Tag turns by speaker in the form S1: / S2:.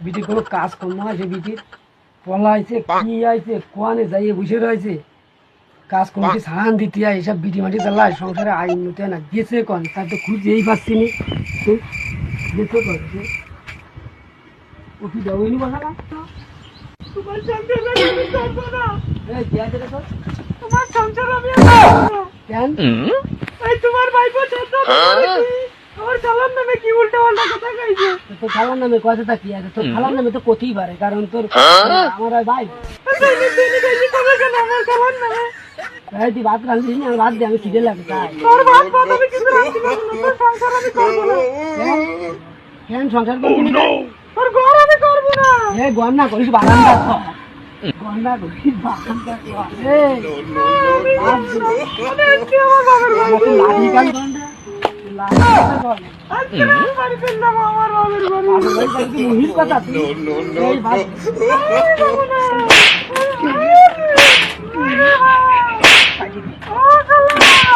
S1: বিটি কোনো কাজ কম আছে বিটির পলাইছে কি আইছে কোয়ানে যাইয়ে বসে রয়েছে। কাজ কোন কি সাহান দিতে হয় এসব বিটি মাটি চাল্লায় সংসারে আইন নিতে হয় না গেছে কন? তার তো খুঁজেই পাচ্ছি নি তো গেছে কন? ও কি দেওয়নি বলা না?
S2: তোমার সংসার আমি করব না।
S1: এই কি আছে রে?
S2: তোমার সংসার আমি না।
S1: কেন?
S2: এই তোমার ভাইপো ছোট আমার চালার নামে কি উল্টা পাল্টা
S1: তোর খালার নামে কথাটা কি? আছে তোর খালার নামে তো কতেই পারে কারণ তোর আমার ভাই
S2: কেন আমার নামে
S1: ভাই। তুই ভাত রাঁধছিস না? ভাত দিয়ে আমি খিদে লাগে
S2: তোর সংসার আমি করব
S1: কেন? কেন সংসার করবি না?
S2: তোর ঘর আমি করব না।
S1: এ গন্না করিস গন্না দে। লাঠি কান গন্ডা লাঠি কান মুহির কথা